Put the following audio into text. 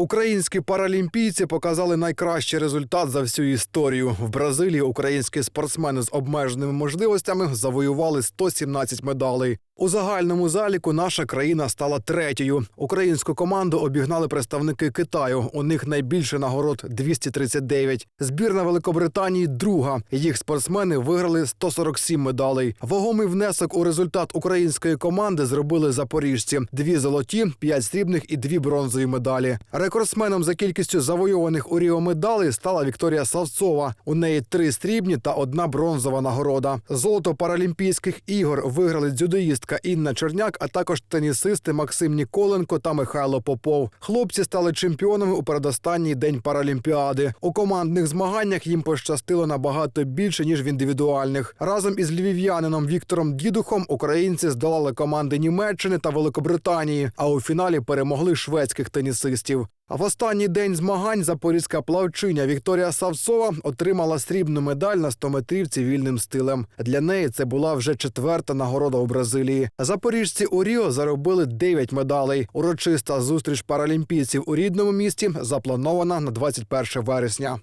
Українські паралімпійці показали найкращий результат за всю історію. В Бразилії українські спортсмени з обмеженими можливостями завоювали 117 медалей. У загальному заліку наша країна стала третьою. Українську команду обігнали представники Китаю. У них найбільше нагород 239. Збірна Великобританії друга. Їх спортсмени виграли 147 медалей. Вагомий внесок у результат української команди зробили запоріжці: дві золоті, п'ять срібних і дві бронзові медалі. Рекордсменом за кількістю завойованих у Ріо медалей стала Вікторія Савцова. У неї три срібні та одна бронзова нагорода. Золото Паралімпійських ігор виграли дзюдоїстка Інна Черняк, а також тенісисти Максим Ніколенко та Михайло Попов. Хлопці стали чемпіонами у передостанній день Паралімпіади. У командних змаганнях їм пощастило набагато більше ніж в індивідуальних. Разом із львів'янином Віктором Дідухом українці здолали команди Німеччини та Великобританії, а у фіналі перемогли шведських тенісистів. А в останній день змагань запорізька плавчиня Вікторія Савцова отримала срібну медаль на 100-метрівці вільним стилем. Для неї це була вже четверта нагорода у Бразилії. Запоріжці у Ріо заробили 9 медалей. Урочиста зустріч паралімпійців у рідному місті запланована на 21 вересня.